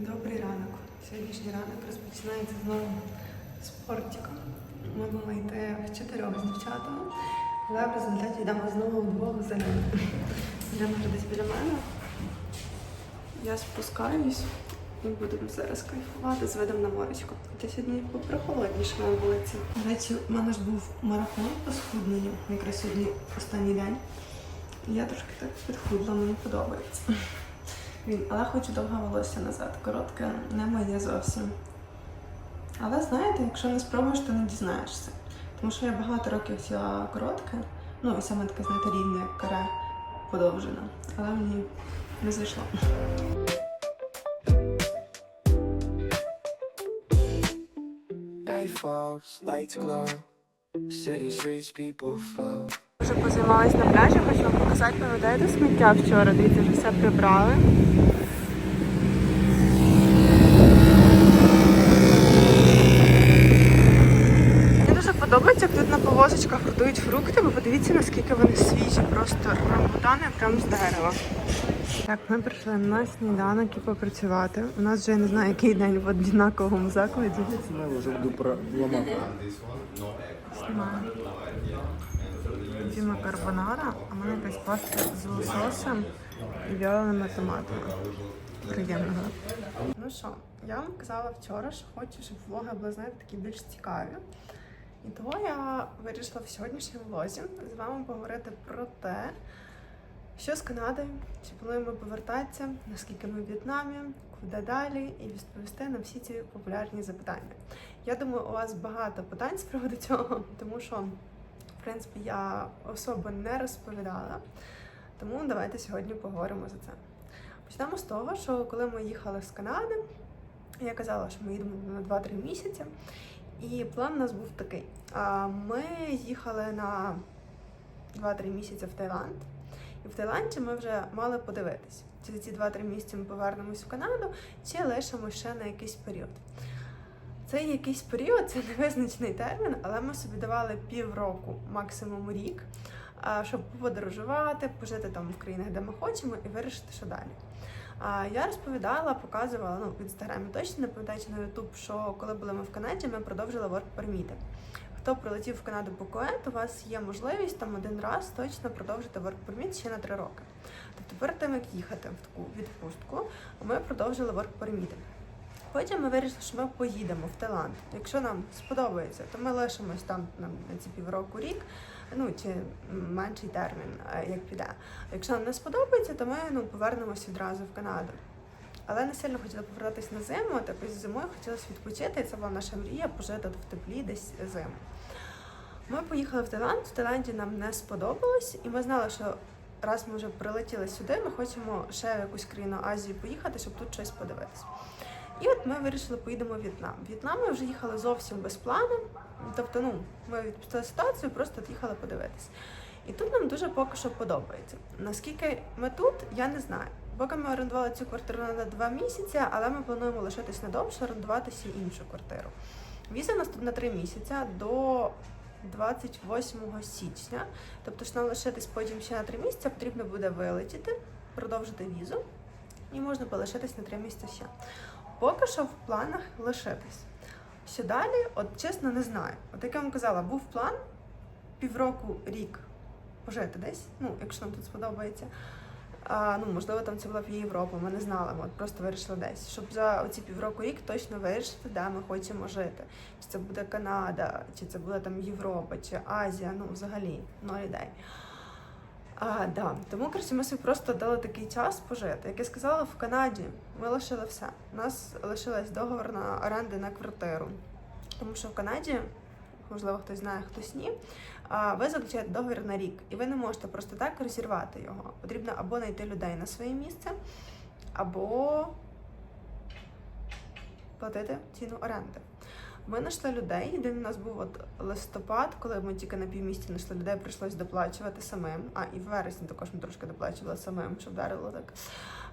Добрий ранок. Сьогоднішній ранок розпочинається знову з портиком. Ми мали йти в чотирьох з дівчатами, але в результаті йдемо знову вдвох з Аліною. Аліна вже десь біля мене. Я спускаюсь і будемо зараз кайфувати з видом на моречко. Хоча сьогодні попрохолодніше на вулиці. До речі, у мене ж був марафон по схудненню, якраз сьогодні останній день. Я трошки так підхудла, мені подобається. Але хочу довге волосся назад. Коротке не моє зовсім. Але знаєте, якщо не спробуєш, то не дізнаєшся. Тому що я багато років хотіла коротке, ну і саме таке, знаєте, рівне, як каре подовжене. Але мені не зайшло. Falls, lights glow. City streets, people flow. Вже позаймалась на пляжі, хочу вам показати, пам'ятаєте сміття вчора, дивіться, вже все прибрали. Мені дуже подобається, як тут на повозочках продають фрукти, бо подивіться, наскільки вони свіжі, просто рамбутани прямо з дерева. Так, ми прийшли на сніданок і попрацювати. У нас вже я не знаю, який день в однаковому закладі. Я вже буду про ламати. Знімаю. Діма карбонара, а в мене якась паста з лососем і вяленими томатами. Приємного. Ну що, я вам казала вчора, що хочу, щоб влоги були знаєте, такі більш цікаві. І того я вирішила в сьогоднішньому влозі з вами поговорити про те, що з Канадою, чи плануємо повертатися, наскільки ми в В'єтнамі, куди далі, і відповісти на всі ці популярні запитання. Я думаю, у вас багато питань з приводу цього, тому що, в принципі, я особо не розповідала. Тому давайте сьогодні поговоримо за це. Почнемо з того, що коли ми їхали з Канади, я казала, що ми їдемо на 2-3 місяці. І план у нас був такий: ми їхали на 2-3 місяці в Таїланд. І в Таїланді ми вже мали подивитись, чи за ці 2-3 місяці ми повернемось в Канаду, чи лишимо ще на якийсь період. Цей якийсь період, це невизначений термін, але ми собі давали півроку, максимум рік, щоб подорожувати, пожити там в країнах, де ми хочемо, і вирішити, що далі. Я розповідала, показувала ну, в інстаграмі точно не пам'ятаю чи на Ютуб, що коли були ми в Канаді, ми продовжили work permit. Хто прилетів в Канаду по КОЕТ, у вас є можливість там один раз точно продовжити work permit ще на три роки. Тобто перед тим, як їхати в таку відпустку, ми продовжили work permit. Потім ми вирішили, що ми поїдемо в Таїланд. Якщо нам сподобається, то ми лишимось там на, ці півроку рік, ну чи менший термін, е, як піде. Якщо нам не сподобається, то ми ну, повернемось відразу в Канаду. Але не сильно хотіла повертатись на зиму, от якось зимою хотілося відпочити, і це була наша мрія пожити в теплі десь зиму. Ми поїхали в Таїланд, в Таїланді нам не сподобалось, і ми знали, що раз ми вже прилетіли сюди, ми хочемо ще в якусь країну Азії поїхати, щоб тут щось подивитися. І от ми вирішили, поїдемо в В'єтнам. В В'єтнам ми вже їхали зовсім без плану. Тобто, ну, ми відпустили ситуацію, просто їхали подивитись. І тут нам дуже поки що подобається. Наскільки ми тут, я не знаю. Поки ми орендували цю квартиру на два місяці, але ми плануємо лишитись надовше, орендуватися іншу квартиру. Віза у нас тут на три місяці до 28 січня. Тобто, що нам лишитись потім ще на три місяці, потрібно буде вилетіти, продовжити візу, і можна полишитись на три місяці ще. Поки що в планах лишитись. Що далі, от чесно, не знаю. От як я вам казала, був план півроку, рік пожити десь, ну, якщо нам тут сподобається. А, ну, можливо, там це була б Європа, ми не знали, ми от просто вирішили десь, щоб за оці півроку рік точно вирішити, де ми хочемо жити. Чи це буде Канада, чи це буде там Європа, чи Азія, ну взагалі ноль ідей. А, да. Тому коротше, ми собі просто дали такий час пожити. Як я сказала, в Канаді ми лишили все. У нас лишилась договор на оренди на квартиру. Тому що в Канаді, можливо, хтось знає, хтось ні. Ви заключаєте договір на рік, і ви не можете просто так розірвати його. Потрібно або знайти людей на своє місце, або платити ціну оренди. Ми знайшли людей. Єдиний у нас був от листопад, коли ми тільки на півмісяці знайшли людей, прийшлось доплачувати самим. А і в вересні також ми трошки доплачували самим, щоб вдарило так.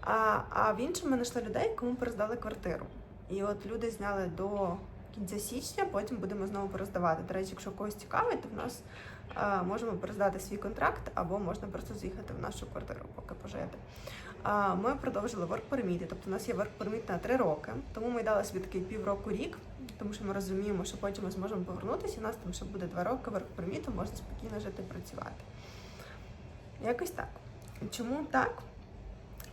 А, а в іншому ми знайшли людей, кому перездали квартиру. І от люди зняли до кінця січня, потім будемо знову перездавати. До речі, якщо когось цікавить, то в нас а, можемо перездати свій контракт, або можна просто з'їхати в нашу квартиру, поки пожити. Ми продовжили work permit. Тобто у нас є work permit на три роки, тому ми дали собі такий півроку рік, тому що ми розуміємо, що потім ми зможемо повернутися, і у нас там ще буде два роки work permit, можна спокійно жити працювати. Якось так. Чому так?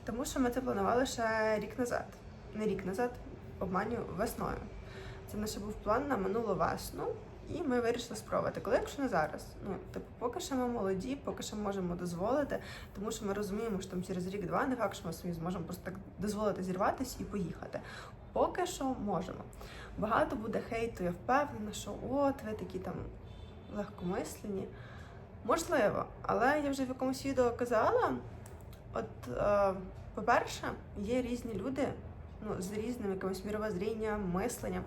Тому що ми це планували ще рік назад. Не рік назад, обманю весною. Це наш був план на минулу весну, і ми вирішили спробувати. Коли якщо не зараз? Ну, типу, поки що ми молоді, поки що можемо дозволити, тому що ми розуміємо, що там через рік-два не факт, що ми собі зможемо просто так дозволити зірватися і поїхати. Поки що можемо. Багато буде хейту, я впевнена, що от ви такі там легкомислені. Можливо, але я вже в якомусь відео казала. От, е, по-перше, є різні люди ну, з різним якимось міровоззрінням, мисленням.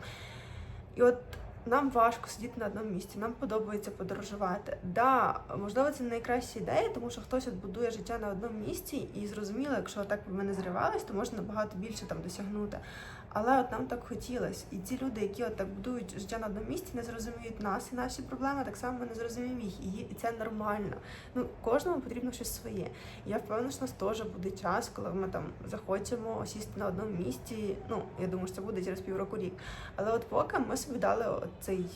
І от нам важко сидіти на одному місці, нам подобається подорожувати. Да, можливо, це не найкраща ідея, тому що хтось от будує життя на одному місці, і зрозуміло, якщо так би мене зривалось, то можна набагато більше там досягнути. Але от нам так хотілося. І ті люди, які от так будують життя на одному місці, не зрозуміють нас і наші проблеми, так само ми не зрозуміємо їх. І це нормально. Ну, кожному потрібно щось своє. І я впевнена, що у нас теж буде час, коли ми там захочемо сісти на одному місці. Ну, я думаю, що це буде через півроку рік. Але от поки ми собі дали цей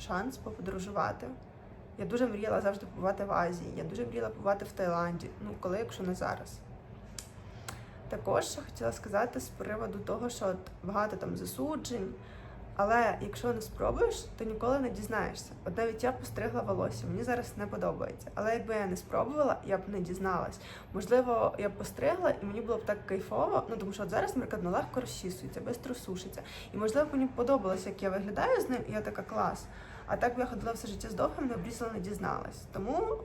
шанс поподорожувати. Я дуже мріяла завжди побувати в Азії. Я дуже мріяла побувати в Таїланді. Ну, коли, якщо не зараз. Також ще хотіла сказати з приводу того, що от багато там засуджень. Але якщо не спробуєш, то ніколи не дізнаєшся. От навіть я постригла волосся, мені зараз не подобається. Але якби я не спробувала, я б не дізналась. Можливо, я б постригла і мені було б так кайфово. Ну тому що от зараз, ну, легко розчісується, швидко сушиться. І можливо, мені б подобалось, як я виглядаю з ним, і я така клас. А так би я ходила все життя з довгим, не обрізала, не дізналась. Тому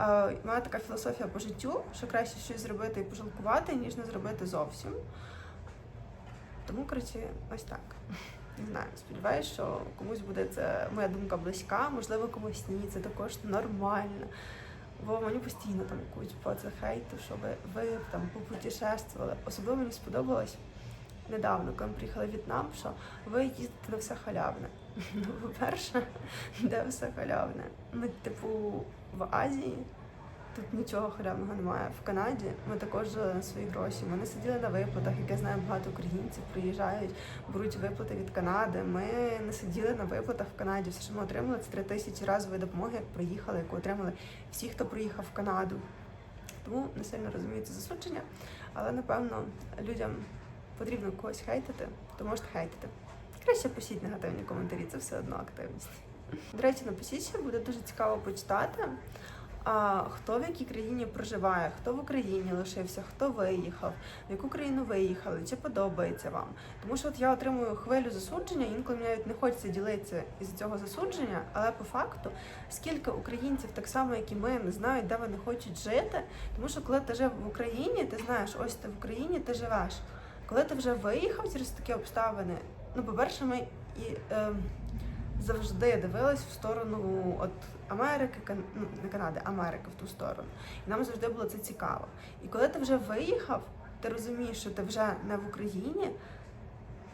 е, в мене така філософія по життю, що краще щось зробити і пожалкувати, ніж не зробити зовсім. Тому, коротше, ось так. Не знаю, сподіваюся, що комусь буде це моя думка близька, можливо, комусь ні, це також нормально. Бо мені постійно там куча це хейту, що ви, ви там попутешествували. Особливо мені сподобалось недавно, коли ми приїхали в В'єтнам, що ви їздите на все халявне. Ну, по-перше, де все халявне? Ну, типу, в Азії тут нічого халявного немає. В Канаді ми також жили на свої гроші. Ми не сиділи на виплатах, як я знаю, багато українців приїжджають, беруть виплати від Канади. Ми не сиділи на виплатах в Канаді. Все, що ми отримали, це 3 тисячі разової допомоги, як приїхали, яку отримали всі, хто приїхав в Канаду. Тому не сильно розумію це засудження, але напевно людям потрібно когось хейтити, то можете хейтити. Краще пишіть негативні коментарі, це все одно активність. До речі, напишіть, ще буде дуже цікаво почитати. А хто в якій країні проживає, хто в Україні лишився, хто виїхав, в яку країну виїхали, чи подобається вам? Тому що от я отримую хвилю засудження, інколи мені навіть не хочеться ділитися із цього засудження, але по факту, скільки українців, так само як і ми, не знають, де вони хочуть жити. Тому що коли ти жив в Україні, ти знаєш, ось ти в Україні, ти живеш. Коли ти вже виїхав через такі обставини, ну, по-перше, ми і е, завжди дивились в сторону от Америки, Кан... ну, не Канади, Америки в ту сторону. І нам завжди було це цікаво. І коли ти вже виїхав, ти розумієш, що ти вже не в Україні,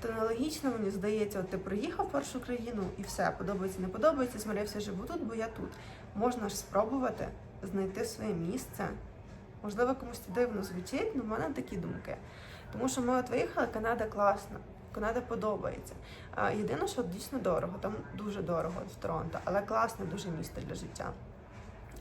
то нелогічно мені здається, от ти приїхав в першу країну і все, подобається, не подобається, змирився, живу тут, бо я тут. Можна ж спробувати знайти своє місце. Можливо, комусь це дивно звучить, але в мене такі думки. Тому що ми от виїхали, Канада класна. Канада подобається. Єдине, що дійсно дорого, там дуже дорого в Торонто, але класне дуже місто для життя.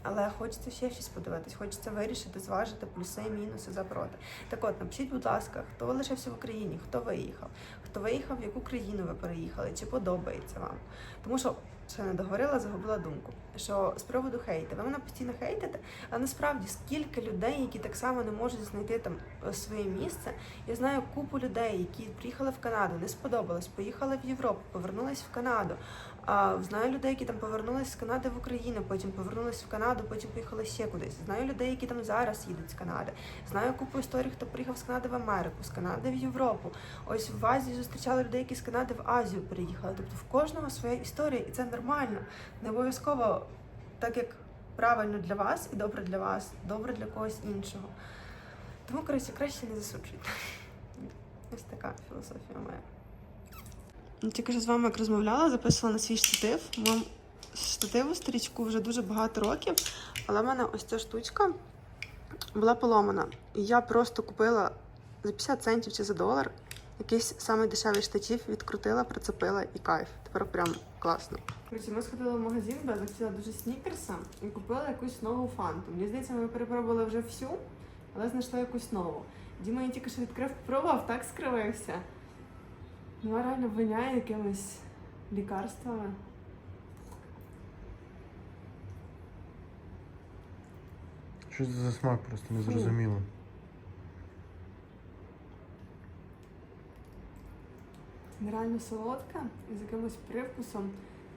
Але хочеться ще щось подивитись, хочеться вирішити, зважити плюси, мінуси за проти. Так от, напишіть, будь ласка, хто лишився в Україні, хто виїхав, хто виїхав, в яку країну ви переїхали, чи подобається вам. Тому що ще не договорила, загубила думку. Що з приводу хейту, ви мене постійно хейтите, а насправді скільки людей, які так само не можуть знайти там е, своє місце. Я знаю купу людей, які приїхали в Канаду, не сподобалось, поїхали в Європу, повернулись в Канаду. А знаю людей, які там повернулись з Канади в Україну, потім повернулись в Канаду, потім поїхали ще кудись. Знаю людей, які там зараз їдуть з Канади. Знаю купу історій, хто приїхав з Канади в Америку, з Канади в Європу. Ось в Азії зустрічали людей, які з Канади в Азію приїхали. Тобто в кожного своя історія, і це нормально. Не обов'язково так, як правильно для вас і добре для вас, добре для когось іншого. Тому, коротше, краще не засуджуйте. Ось така філософія моя. Ну, Тільки що з вами як розмовляла, записувала на свій штатив. Моєму штативу старічку вже дуже багато років, але в мене ось ця штучка була поломана. І я просто купила за 50 центів чи за долар якийсь самий дешевий штатив, відкрутила, прицепила і кайф. Тепер прям класно. Коротше, ми сходили в магазин, бо я захотіла дуже снікерса і купила якусь нову фанту. Мені здається, ми перепробували вже всю, але знайшла якусь нову. Діма її тільки що відкрив, пробував, так скривився. Ну, а реально воняє якимись лікарствами. Що це за смак просто не зрозуміло. Нереально солодка з якимось привкусом,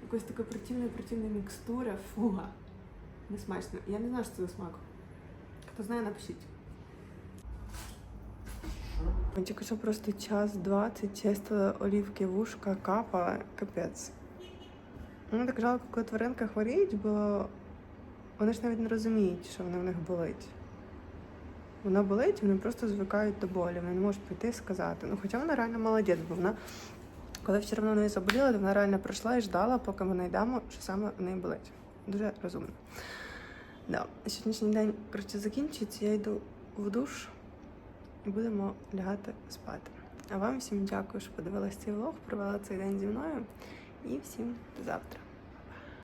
якоїсь такої противної противної мікстури, фуга. Не смачно. Я не знаю, що це за смак. Хто знає, напишіть. Тільки що просто час 20 чистили олівки вушка, капа, капець. Ну, так жалко, коли тваринка хворіють, бо вони ж навіть не розуміють, що воно в них болить. Вона болить, вони просто звикають до болі, вони не можуть прийти і сказати. Ну, хоча вона реально молодець, бо вона, коли все одно неї заболіла, то вона реально прийшла і ждала, поки ми знайдемо, що саме в неї болить. Дуже розумно. Да. Сьогоднішній день коротше, закінчується, я йду в душ і будемо лягати спати. А вам всім дякую, що подивилися цей влог, провели цей день зі мною. І всім до завтра.